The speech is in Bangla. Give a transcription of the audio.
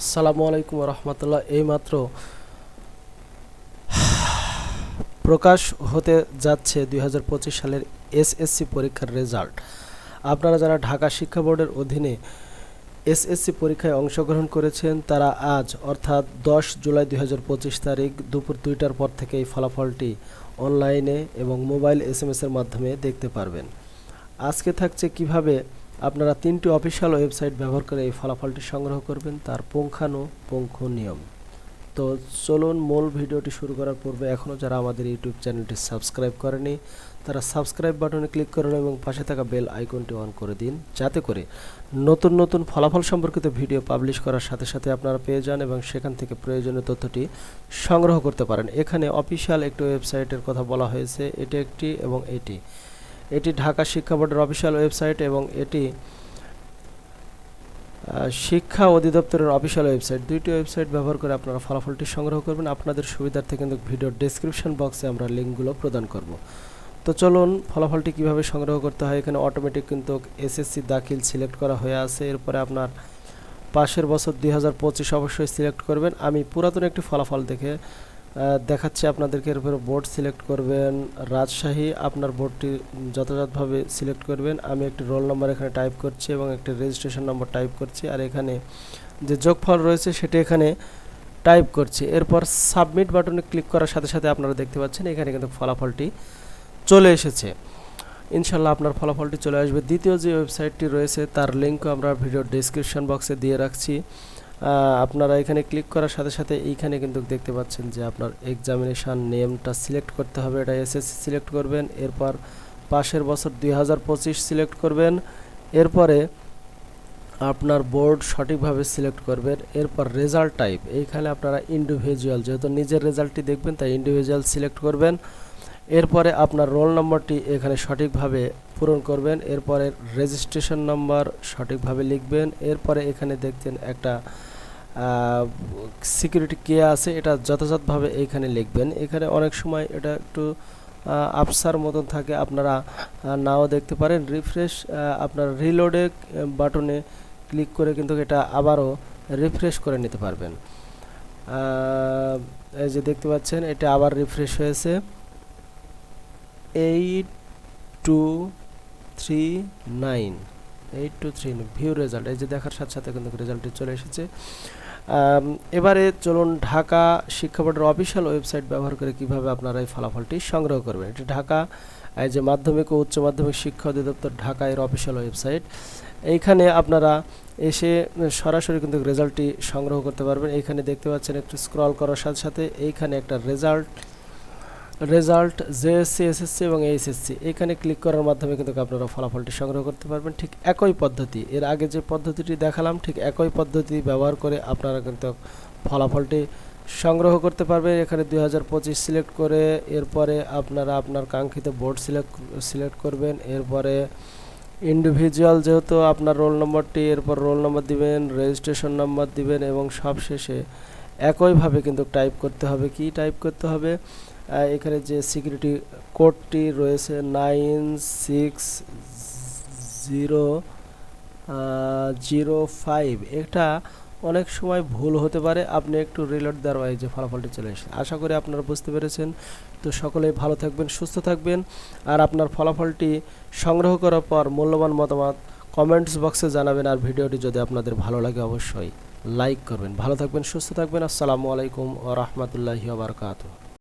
আসসালামু আলাইকুম রহমতুল্লাহ এইমাত্র প্রকাশ হতে যাচ্ছে দুই হাজার পঁচিশ সালের এসএসসি পরীক্ষার রেজাল্ট। আপনারা যারা ঢাকা শিক্ষা বোর্ডের অধীনে এসএসসি পরীক্ষায় অংশগ্রহণ করেছেন, তারা আজ, অর্থাৎ দশ জুলাই দুই হাজার পঁচিশ তারিখ দুপুর দুইটার পর থেকে এই ফলাফলটি অনলাইনে এবং মোবাইল এস এর মাধ্যমে দেখতে পারবেন। আজকে থাকছে কীভাবে আপনারা তিনটি অফিসিয়াল ওয়েবসাইট ব্যবহার করে এই ফলাফলটি সংগ্রহ করবেন, তার পুঙ্খানুপুঙ্খ নিয়ম। তো চলুন মূল ভিডিওটি শুরু করার পূর্বে এখনও যারা আমাদের ইউটিউব চ্যানেলটি সাবস্ক্রাইব করেনি, তারা সাবস্ক্রাইব বাটনে ক্লিক করুন এবং পাশে থাকা বেল আইকনটি অন করে দিন, যাতে করে নতুন নতুন ফলাফল সম্পর্কিত ভিডিও পাবলিশ করার সাথে সাথে আপনারা পেয়ে যান এবং সেখান থেকে প্রয়োজনীয় তথ্যটি সংগ্রহ করতে পারেন। এখানে অফিসিয়াল একটি ওয়েবসাইটের কথা বলা হয়েছে, এটি একটি এবং এটি। এটি ঢাকা শিক্ষা বোর্ডের অফিসিয়াল ওয়েবসাইট এবং এটি শিক্ষা অধিদপ্তরের অফিসিয়াল ওয়েবসাইট। দুইটি ওয়েবসাইট ব্যবহার করে আপনারা ফলাফলটি সংগ্রহ করবেন। আপনাদের সুবিধার্থে কিন্তু ভিডিওর ডেসক্রিপশন বক্সে আমরা লিঙ্কগুলো প্রদান করব। তো চলুন, ফলাফলটি কীভাবে সংগ্রহ করতে হয়? এখানে অটোমেটিক কিন্তু এসএসসি দাখিল সিলেক্ট করা হয়ে আছে। এরপরে আপনার পাশের বছর দুই হাজার পঁচিশ অবশ্যই সিলেক্ট করবেন। আমি পুরাতন একটি ফলাফল দেখে দেখাচ্ছি আপনাদেরকে এরপরে বোর্ড সিলেক্ট করবেন। রাজশাহী, আপনার বোর্ডটি যথাযথভাবে সিলেক্ট করবেন। আমি একটি রোল নম্বর এখানে টাইপ করছি এবং একটি রেজিস্ট্রেশন নম্বর টাইপ করছি। আর এখানে যে যোগফল রয়েছে, সেটি এখানে টাইপ করছি। এরপর সাবমিট বাটনে ক্লিক করার সাথে সাথে আপনারা দেখতে পাচ্ছেন, এখানে কিন্তু ফলাফলটি চলে এসেছে। ইনশাল্লাহ আপনার ফলাফলটি চলে আসবে। দ্বিতীয় যে ওয়েবসাইটটি রয়েছে, তার লিঙ্কও আমরা ভিডিও ডিসক্রিপশন বক্সে দিয়ে রাখছি। আপনারা এখানে ক্লিক করার সাথে সাথে এইখানে কিন্তু দেখতে পাচ্ছেন যে আপনার এক্সামিনেশান নেমটা সিলেক্ট করতে হবে। এটা এসএসসি সিলেক্ট করবেন, এরপর পাশের বছর দুই হাজার পঁচিশ সিলেক্ট করবেন, এরপরে আপনার বোর্ড সঠিকভাবে সিলেক্ট করবেন, এরপর রেজাল্ট টাইপ এইখানে আপনারা ইন্ডিভিজুয়াল যেহেতু নিজের রেজাল্টটি দেখবেন, তাই ইন্ডিভিজুয়াল সিলেক্ট করবেন। এরপরে আপনার রোল নম্বরটি এখানে সঠিকভাবে পূরণ করবেন এরপরে রেজিস্ট্রেশন নাম্বার সঠিকভাবে লিখবেন এরপরে এখানে দেখছেন একটা সিকিউরিটি কে আছে এটা যথাযথভাবে এইখানে লিখবেন। এখানে অনেক সময় এটা একটু আহ, আফসার মতন থাকে আপনারা নাও দেখতে পারেন। রিফ্রেশ আপনার রিলোডে বাটনে ক্লিক করে কিন্তু এটা আবারও রিফ্রেশ করে নিতে পারবেন। এই যে দেখতে পাচ্ছেন এটা আবার রিফ্রেশ হয়েছে। Eight two three nine eight two three view result এই যে দেখার সাথে সাথে কিন্তু রেজাল্টটি চলে এসেছে। এবারে চলুন ঢাকা শিক্ষা বোর্ডের অফিসিয়াল ওয়েবসাইট ব্যবহার করে কীভাবে আপনারা এই ফলাফলটি সংগ্রহ করবেন। এটি ঢাকা, এই যে মাধ্যমিক ও উচ্চ মাধ্যমিক শিক্ষা অধিদপ্তর ঢাকা এর অফিসিয়াল ওয়েবসাইট এইখানে আপনারা এসে সরাসরি কিন্তু রেজাল্টটি সংগ্রহ করতে পারবেন। এইখানে দেখতে পাচ্ছেন একটু স্ক্রল করার সাথে সাথে এইখানে একটা রেজাল্ট রেজাল্ট জেএসসি, এসএসসি এবং এইচএসসি। এখানে ক্লিক করার মাধ্যমে কিন্তু আপনারা ফলাফলটি সংগ্রহ করতে পারবেন। ঠিক একই পদ্ধতি। এর আগে যে পদ্ধতিটি দেখালাম, ঠিক একই পদ্ধতি ব্যবহার করে আপনারা কিন্তু ফলাফলটি সংগ্রহ করতে পারবেন। এখানে দু হাজার পঁচিশ সিলেক্ট করে এরপরে আপনারা আপনার কাঙ্ক্ষিত বোর্ড সিলেক্ট সিলেক্ট করবেন। এরপরে ইন্ডিভিজুয়াল যেহেতু আপনার রোল নম্বরটি, এরপর রোল নম্বর দিবেন রেজিস্ট্রেশন নাম্বার দিবেন এবং সবশেষে একইভাবে কিন্তু টাইপ করতে হবে। কি টাইপ করতে হবে? এখানে যে সিকিউরিটি কোডটি রয়েছে nine six zero zero five এটা অনেক সময় ভুল হতে পারে। আপনি একটু রিলোড দেওয়ার এই যে ফলাফলটি চলে এসেছে। আশা করি আপনারা বুঝতে পেরেছেন। তো সকলেই ভালো থাকবেন, সুস্থ থাকবেন। আর আপনার ফলাফলটি সংগ্রহ করার পর মূল্যবান মতামত কমেন্টস বক্সে জানাবেন। আর ভিডিওটি যদি আপনাদের ভালো লাগে অবশ্যই লাইক করবেন। ভালো থাকবেন, সুস্থ থাকবেন। আসসালামু আলাইকুম ও রহমতুল্লাহি বারকাতুহ।